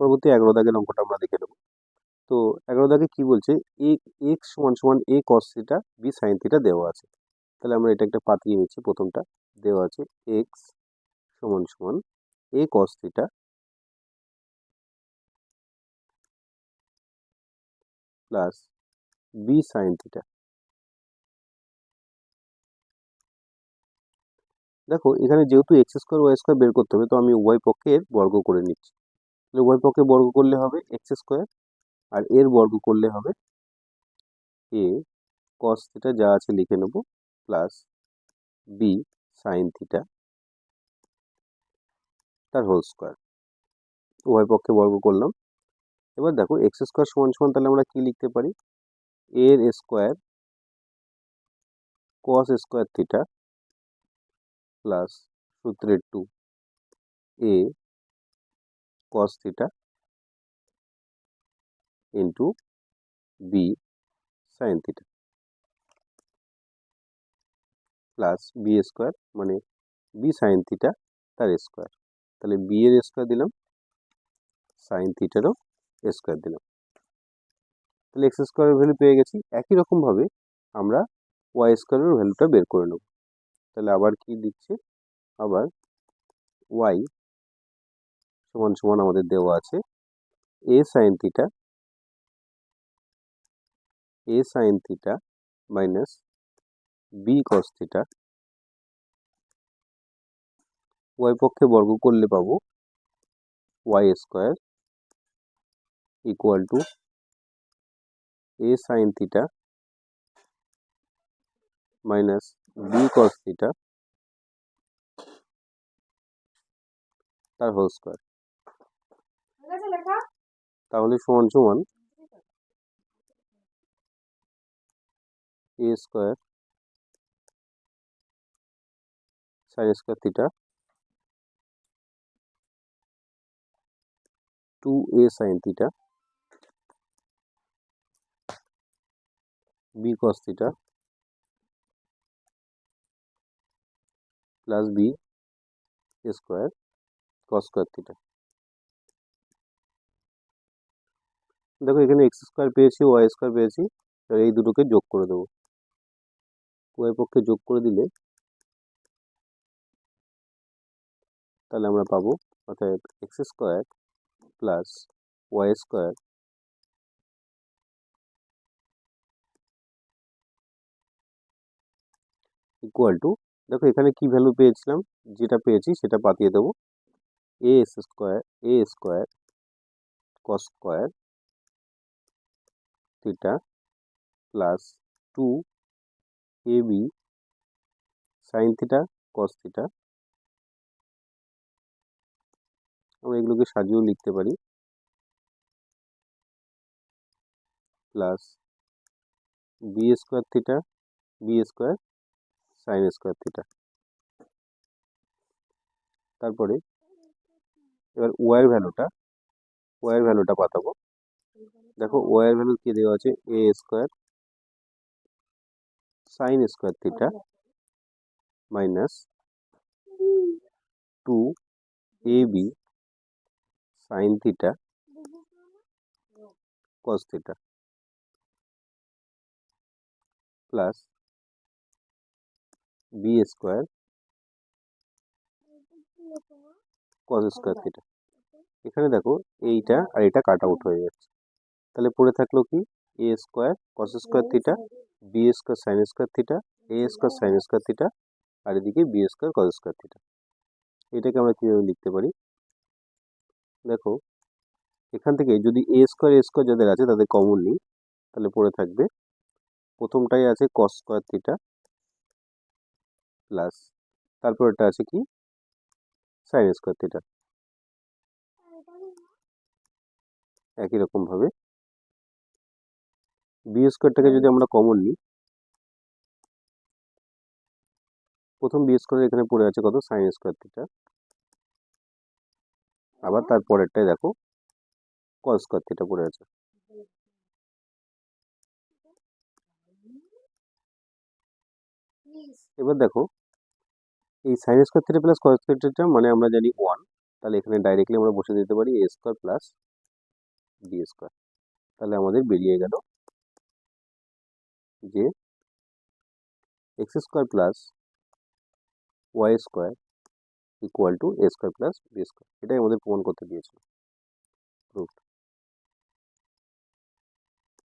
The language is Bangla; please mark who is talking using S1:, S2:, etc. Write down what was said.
S1: পরবর্তী এগারো দাগের অঙ্কটা আমরা দেখে নেব। তো এগারো দাগে কী বলছে? এ এক্স সমান সমান A cos theta B sine theta দেওয়া আছে। তাহলে আমরা এটা একটা পাতিয়ে নিচ্ছি, প্রথমটা। দেওয়া আছে এক্স সমান সমান A cos theta plus B sine theta দেখো, এখানে যেহেতু এক্স স্কোয়ার ওয়াই স্কোয়ার বের করতে হবে, তো আমি উভয় পক্ষের বর্গ করে নিচ্ছি। তাহলে উভয় পক্ষে বর্গ করলে হবে এক্স স্কোয়ার আর এর বর্গ করলে হবে এ কস থিটা যা আছে লিখে নেব প্লাস বি সাইন থিটা তার হোল স্কোয়ার উভয় পক্ষে বর্গ করলাম। এবার দেখো এক্স স্কোয়ার সমান সমান তাহলে আমরা কি লিখতে পারি? এর square cos square theta plus সূত্রের two A cos theta into B sine theta plus B square মানে বি সাইন থিটা তার স্কোয়ার তাহলে বি এর স্কোয়ার দিলাম সাইন থিটারও স্কোয়ার দিলাম। তাহলে এক্স স্কোয়ারের ভ্যালু পেয়ে গেছি। একই রকমভাবে আমরা ওয়াই স্কোয়ারের ভ্যালুটা বের করে নেব। তাহলে আবার কি দিচ্ছে? আবার ওয়াই সমান সমান আমাদের দেওয়া আছে। A sine theta A sine theta minus B cos theta Y পক্ষে বর্গ করলে পাবো Y square equal to A sine theta minus B cos theta তার হোল স্কোয়ার তাহলে সমান সমান A square sine square theta two A sine theta B cos theta plus B square cos square theta দেখো, এখানে এক্স স্কোয়ার পেয়েছি ওয়াই স্কোয়ার পেয়েছি, এবার এই দুটোকে যোগ করে দেবো। ওয়াই পক্ষে যোগ করে দিলে, তাহলে আমরা পাবো, অর্থাৎ X square plus Y square equal to দেখো, এখানে কি ভ্যালু পেয়েছিলাম? যেটা পেয়েছি, সেটা পাতিয়ে দেবো। A S square A square cos square theta plus two A B sine theta cos theta আমরা এগুলোকে সাজিয়েও লিখতে পারি। Plus B square theta B square sine square theta তারপরে এবার ওয়াইয়ের ভ্যালুটা ওয়াইয়ের ভ্যালুটা পাতাবো। দেখো ওয়াইয়ের ভ্যালু কি দেওয়া আছে? A square sine square theta minus two A B sine theta cos theta plus B square cos square theta এখানে দেখো এইটা আর এটা কাট আউট হয়ে যাচ্ছে। তাহলে পড়ে থাকল কি? A square cos square theta B square sine square theta A square sine square theta আর এদিকে B square cos square theta এটাকে আমরা কীভাবে লিখতে পারি? দেখো, এখান থেকে যদি এ স্কোয়ার এ স্কোয়ার যাদের আছে তাদের কমন নিই, তাহলে পড়ে থাকবে, প্রথমটাই আছে কস স্কোয়ার থিটা প্লাস তারপর এটা আছে কি? সাইন স্কোয়ার থিটা একই রকমভাবে বি স্কোয়ারটাকে যদি আমরা কমন নিই, প্রথম বি স্কোয়ার এখানে পড়ে আছে কত? সাইন স্কোয়ার থিটা আবার তার পরেরটাই দেখো কস স্কোয়ার থিটা পড়ে আছে। এবার দেখো, এই sine square theta plus cos square theta মানে আমরা জানি ওয়ান তাহলে এখানে ডাইরেক্টলি আমরা বসে দিতে পারি A square plus B square তাহলে আমাদের বেরিয়ে গেল যে X square plus Y square equal to A square plus B square এটাই আমাদের প্রমাণ করতে দিয়েছিল। প্রুফ